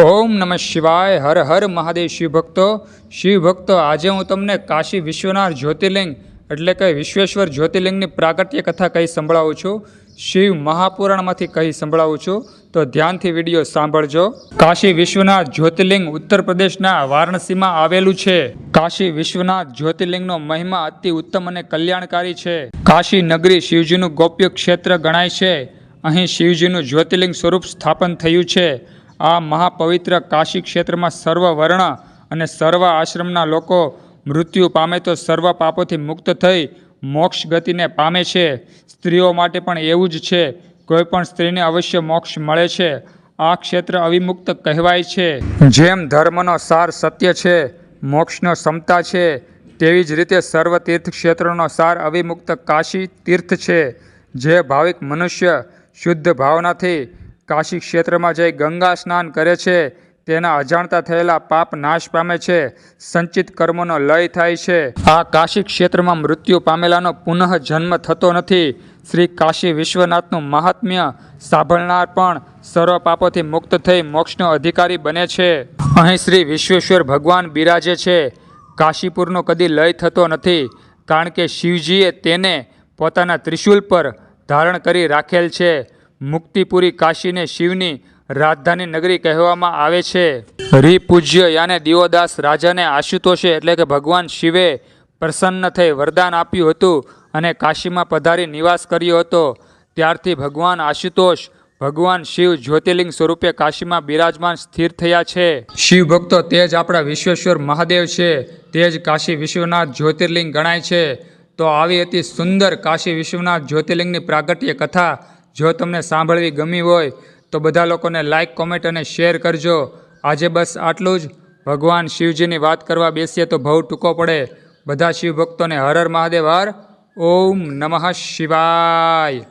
ઓમ નમઃ શિવાય, હર હર મહાદેવ શિવ ભક્તો શિવ ભક્તો આજે હું તમને કાશી વિશ્વનાથ જ્યોતિર્લિંગ, એટલે કે વિશ્વેશ્વર જ્યોતિર્લિંગની પ્રાગટ્ય કથા કહી સંભળાવું છું. શિવ મહાપુરાણમાંથી કહી સંભળાવું છું. તો ધ્યાનથી વીડિયો સાંભળજો. કાશી વિશ્વનાથ જ્યોતિર્લિંગ ઉત્તર પ્રદેશના વારાણસીમાં આવેલું છે. કાશી વિશ્વનાથ જ્યોતિર્લિંગનો મહિમા અતિ ઉત્તમ અને કલ્યાણકારી છે. કાશી નગરી શિવજીનું ગોપ્ય ક્ષેત્ર ગણાય છે. અહીં શિવજીનું જ્યોતિર્લિંગ સ્વરૂપ સ્થાપન થયું છે. આ મહાપવિત્ર કાશી ક્ષેત્રમાં સર્વ વર્ણ અને સર્વ આશ્રમના લોકો મૃત્યુ પામે તો સર્વ પાપોથી મુક્ત થઈ મોક્ષ ગતિને પામે છે. સ્ત્રીઓ માટે પણ એવું જ છે. કોઈ પણ સ્ત્રીને અવશ્ય મોક્ષ મળે છે. આ ક્ષેત્ર અવિમુક્ત કહેવાય છે. જેમ ધર્મનો સાર સત્ય છે, મોક્ષનો સમતા છે, તેવી જ રીતે સર્વ તીર્થ ક્ષેત્રોનો સાર અવિમુક્ત કાશી તીર્થ છે. જે ભાવિક મનુષ્ય શુદ્ધ ભાવનાથી કાશી ક્ષેત્રમાં જઈ ગંગા સ્નાન કરે છે. તેના અજાણતા થયેલા પાપ નાશ પામે છે. સંચિત કર્મોનો લય થાય છે. આ કાશી ક્ષેત્રમાં મૃત્યુ પામેલાનો પુનઃ જન્મ થતો નથી. શ્રી કાશી વિશ્વનાથનું મહાત્મ્ય સાંભળનાર પણ સર્વ પાપોથી મુક્ત થઈ મોક્ષનો અધિકારી બને છે. અહીં શ્રી વિશ્વેશ્વર ભગવાન બિરાજે છે. કાશીપુરનો કદી લય થતો નથી, કારણ કે શિવજીએ તેને પોતાના ત્રિશૂલ પર ધારણ કરી રાખેલ છે. મુક્તિપુરી કાશીને શિવની રાજધાની નગરી કહેવામાં આવે છે. રિપૂજ્ય યાને દિવોદાસ રાજાને આશુતોષે એટલે કે ભગવાન શિવે પ્રસન્ન થઈ વરદાન આપ્યું હતું અને કાશીમાં પધારી નિવાસ કર્યો હતો. ત્યારથી ભગવાન આશુતોષ, ભગવાન શિવ જ્યોતિર્લિંગ સ્વરૂપે કાશીમાં બિરાજમાન સ્થિર થયા છે. શિવ ભક્તો તે જ આપણા વિશ્વેશ્વર મહાદેવ છે. તે જ કાશી વિશ્વનાથ જ્યોતિર્લિંગ ગણાય છે. તો આવી હતી સુંદર કાશી વિશ્વનાથ જ્યોતિર્લિંગની પ્રાગટ્ય કથા જો તમને સાંભળવી ગમી હોય, તો બધા લોકોને લાઈક કોમેન્ટ અને શેર કરજો. આજે બસ આટલું જ. ભગવાન શિવજીની વાત કરવા બેસીએ તો બહુ ટૂંકો પડે. બધા શિવ ભક્તોને હર હર મહાદેવ, હર ઓમ નમઃ શિવાય.